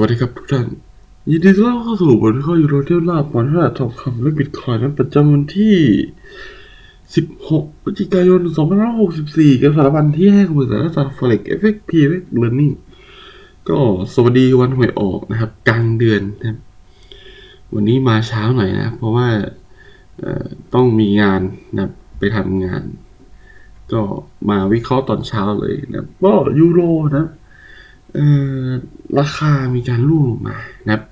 วัสดีครับทุกท่าน ยินดีต้อนรับเข้าสู่บทวิเคราะห์ยูโรเที่ยวลาบวันที่ทองคำและบิตคอยน์นั้นประจำวันที่ 16พฤศจิกายน 2564 กับสารบัญที่ให้บริษัทจาก Forex FXP FX Learning ก็สวัสดีวันหวยออกนะครับ กลางเดือนนะครับ วันนี้มาเช้าหน่อยนะ เพราะว่าต้องมีงานนะไปทำงาน ก็มาวิเคราะห์ตอนเช้าเลยนะก็ยูโรนะค รับเอ่อราคามีการร่วงลงมานะครับ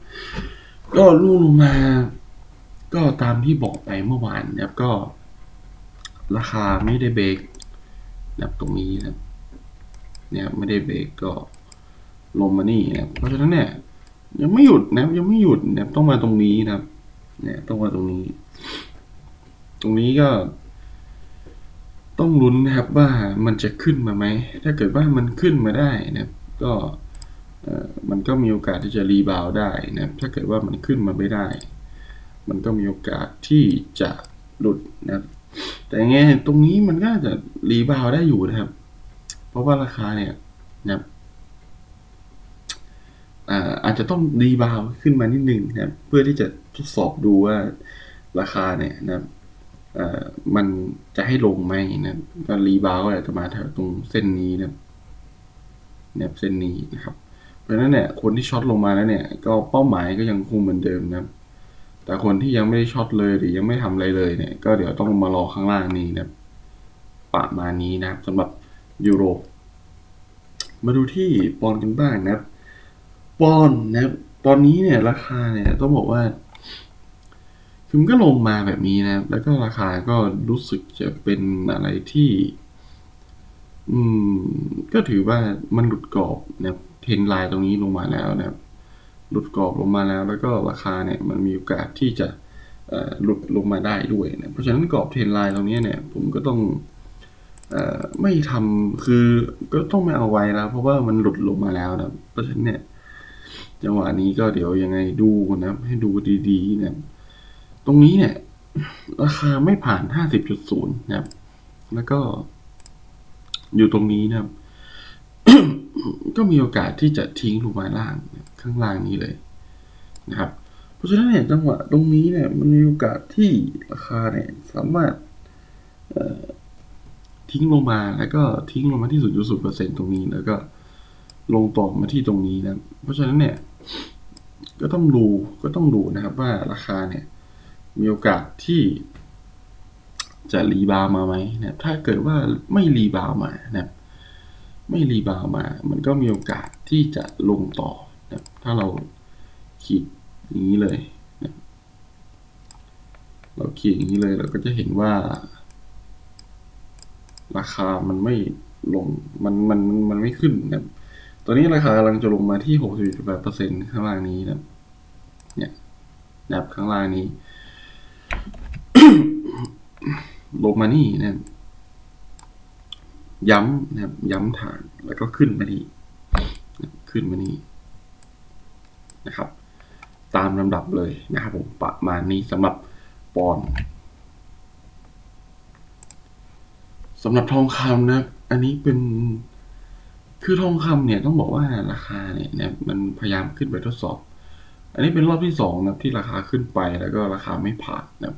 ก็ร่วงลงมา ก็ตามที่บอกไปเมื่อวานนะครับก็ ราคาไม่ได้เบรกนะครับตรงนี้นะครับเนี่ยครับไม่ได้เบรกก็ลงมานี่นะครับเพราะฉะนั้นเนี่ยยังไม่หยุดนะครับยังไม่หยุดนะครับต้องมาตรงนี้นะครับ เนี่ยต้องมาตรงนี้ ตรงนี้ก็ ต้องลุ้นนะครับว่ามันจะขึ้นมาไหมถ้าเกิดว่ามันขึ้นมาได้นะครับ ก็มันก็มีโอกาสที่จะรีบาวได้นะถ้าเกิดว่ามันขึ้นมาไม่ได้ มันก็มีโอกาสที่จะหลุดนะแต่ไงตรงนี้มันก็อาจจะรีบาวได้อยู่นะครับ เพราะว่าราคาเนี่ยนะอาอาจจะต้องรีบาวขึ้นมานิดนึงนะครับ เพื่อที่จะทดสอบดูว่าราคาเนี่ยนะมันจะให้ลงไหมนะก็รีบาวด์ก็จะมาแถวตรงเส้นนี้นะ ครับเนี่ยเส้นนี้นะครับ เพราะฉะนั้นเนี่ยคนที่ช็อตลงมาแล้วเนี่ย ก็เป้าหมายก็ยังคงเหมือนเดิมนะแต่คนที่ยังไม่ได้ช็อตเลยหรือยังไม่ทำอะไรเลยเนี่ย ก็เดี๋ยวต้องมารอข้างล่างนี้นะประมาณนี้นะครับสำหรับยูโรมาดูที่ปอนกันบ้างนะครับปอนนะครับตอนนี้เนี่ยราคาเนี่ยต้องบอกว่าคือมันก็ลงมาแบบนี้นะ แล้วก็ราคาก็รู้สึกจะเป็นอะไรที่ อืม ก็ถือว่ามันหลุดกรอบนะครับเทรนไลน์ตรงนี้ลงมาแล้วนะครับ หลุดกรอบลงมาแล้ว แล้วก็ราคาเนี่ยมันมีโอกาสที่จะหลุดลงมาได้ด้วยนะเพราะฉะนั้นกรอบเทรนไลน์ตรงนี้เนี่ยผมก็ต้องอไม่ทำคือก็ต้องไม่เอาไว้แล้ว เพราะว่ามันหลุดลงมาแล้วนะเพราะฉะนั้นเนี่ย จังหวะนี้ก็เดี๋ยวยังไงดูนะครับให้ดูดีๆนะตรงนี้เนี่ย ราคาไม่ผ่าน 50.0 นะครับ แล้วก็ อยู่ตรงนี้นะครับ ก็มีโอกาสที่จะทิ้งลงมาล่างข้างล่างนี้เลยนะครับ เพราะฉะนั้นเนี่ยจังหวะตรงนี้เนี่ยมันมีโอกาสที่ราคาเนี่ยสามารถทิ้งลงมาแล้วก็ทิ้งลงมาที่0.0%ตรงนี้แล้วก็ลงต่อมาที่ตรงนี้นะ เพราะฉะนั้นเนี่ยก็ต้องดูก็ต้องดูนะครับว่าราคาเนี่ยมีโอกาสที่ จะรีบาวมาไหมนะถ้าเกิดว่าไม่รีบาวมานะไม่รีบาวมา มันก็มีโอกาสที่จะลงต่อนะถ้าเราขีดอย่างนี้เลยนะเราขีดอย่างนี้เลยเราก็จะเห็นว่า ราคามันไม่ลง มัน มัน มันไม่ขึ้นนะตอนนี้ราคากำลังจะลงมาที่60.8%ข้างล่างนี้นะเนี่ยนะครับข้างล่างนี้ ลงมานี่นะครับย้ำนะครับย้ำฐานแล้วก็ขึ้นมานี่ขึ้นมานี่นะครับ ตามลำดับเลยนะครับผมประมาณนี้สำหรับปอนสำหรับทองคำนะอันนี้เป็นคือทองคำเนี่ยต้องบอกว่าราคาเนี่ยนะครับมันพยายามขึ้นไปทดสอบ อันนี้เป็นรอบที่สองนะครับที่ราคาขึ้นไปแล้วก็ราคาไม่ผ่านนะครับ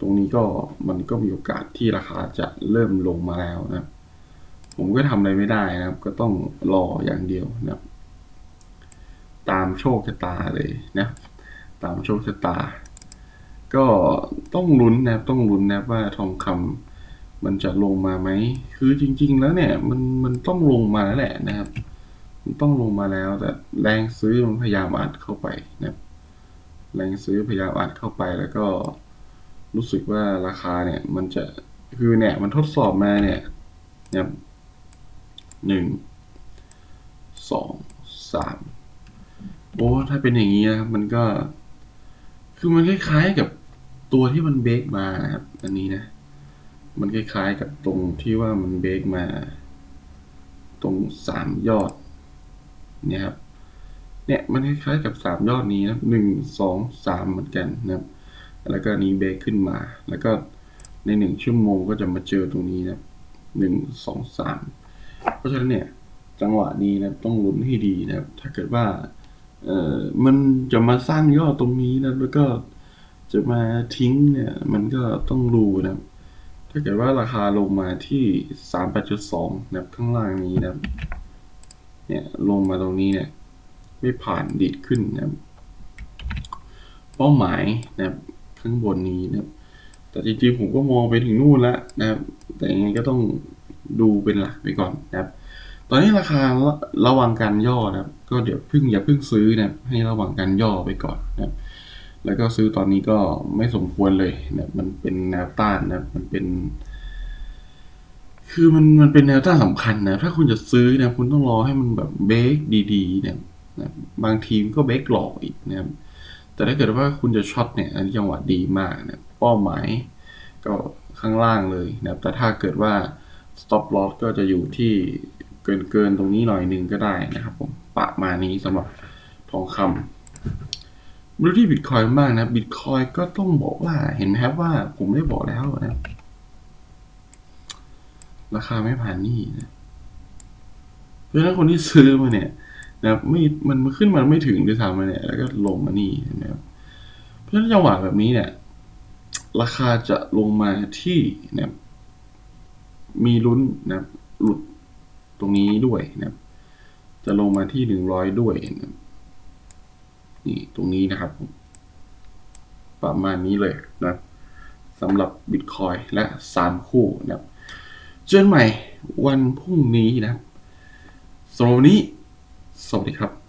ตรงนี้ก็มันก็มีโอกาสที่ราคาจะเริ่มลงมาแล้วนะ ผมก็ทำอะไรไม่ได้นะครับ ก็ต้องรออย่างเดียวนะครับตามโชคชะตาเลยนะ ตามโชคชะตา ก็ต้องลุ้นนะครับต้องลุ้นนะครับว่าทองคำมันจะลงมาไหม คือจริง ๆ แล้วเนี่ย มันมันต้องลงมาแล้วแหละนะครับมันต้องลงมาแล้วแต่แรงซื้อมันพยายามอัดเข้าไปนะครับแรงซื้อพยายามอัดเข้าไปแล้วก็ รู้สึกว่าราคาเนี่ย มันจะคือเนี่ยมันทดสอบมาเนี่ยนะครับหนึ่งสองสามโอ้ถ้าเป็นอย่างนี้นะครับ มันก็ คือมันคล้ายๆกับตัวที่มันเบรกมานะครับ อันนี้นะ มันคล้ายๆกับตรงที่ว่ามันเบรกมา ตรงสามยอด เนี่ยครับ เนี่ยมันคล้ายๆกับสามยอดนี้นะหนึ่งสองสามเหมือนกันนะครับ แล้วก็นี้เบรกขึ้นมา แล้วก็ในหนึ่งชั่วโมงก็จะมาเจอตรงนี้นะหนึ่งสองสามเพราะฉะนั้นเนี่ยจังหวะนี้นะต้องลุ้นให้ดีนะถ้าเกิดว่าเอ่อมันจะมาสร้างยอดตรงนี้นะแล้วก็จะมาทิ้งเนี่ย มันก็ต้องดูนะถ้าเกิดว่าราคาลงมาที่สามแปดจุดสองนะข้างล่างนี้นะเนี่ยลงมาตรงนี้เนี่ย ไม่ผ่านดีดขึ้นนะเป้าหมายนะครับ ข้างบนนี้นะครับ แต่จริงๆผมก็มองไปถึงนู่นแล้วนะครับ แต่ยังไงก็ต้องดูเป็นหลักไปก่อนนะครับ ตอนนี้ราคาระระวังการย่อนะครับ ก็เดี๋ยวเพิ่งอย่าเพิ่งซื้อนะครับ ให้ระวังการย่อไปก่อนนะครับ แล้วก็ซื้อตอนนี้ก็ไม่สมควรเลยนะครับมันเป็นแนวต้านนะครับมันเป็น คือมันมันเป็นแนวต้านสำคัญนะ ถ้าคุณจะซื้อนะคุณต้องรอให้มันแบบเบรกดีๆเนี่ยนะบางทีมก็เบรกหลอกอีกนะครับ แต่ถ้าเกิดว่าคุณจะช็อตเนี่ยอันนี้จังหวะดีมากนะเป้าหมายก็ข้างล่างเลยนะครับ แต่ถ้าเกิดว่า stop loss ก็จะอยู่ที่เกินเกินๆตรงนี้หน่อยหนึ่งก็ได้นะครับผมประมาณนี้สำหรับทองคำมาดูที่บิตคอยมากนะบิตคอยก็ต้องบอกว่าเห็นไหมครับว่าผมได้บอกแล้วนะครับราคาไม่ผ่านนี่นะเพราะฉะนั้นคนที่ซื้อมาเนี่ย นะครับไม่มันขึ้นมาไม่ถึงด้วยซ้ำเนี่ยแล้วก็ลงมานี่นะครับเพราะฉะนั้นจังหวะแบบนี้เนี่ยราคาจะลงมาที่นะครับมีลุ้นนะครับหลุดตรงนี้ด้วยนะครับ จะลงมาที่หนึ่งร้อยด้วยนะครับนี่ตรงนี้นะครับ ประมาณนี้เลยนะครับสำหรับบิตคอยและสามคู่นะครับ เจอกันใหม่วันพรุ่งนี้นะครับสำหรับวันนี้ สวัสดีครับ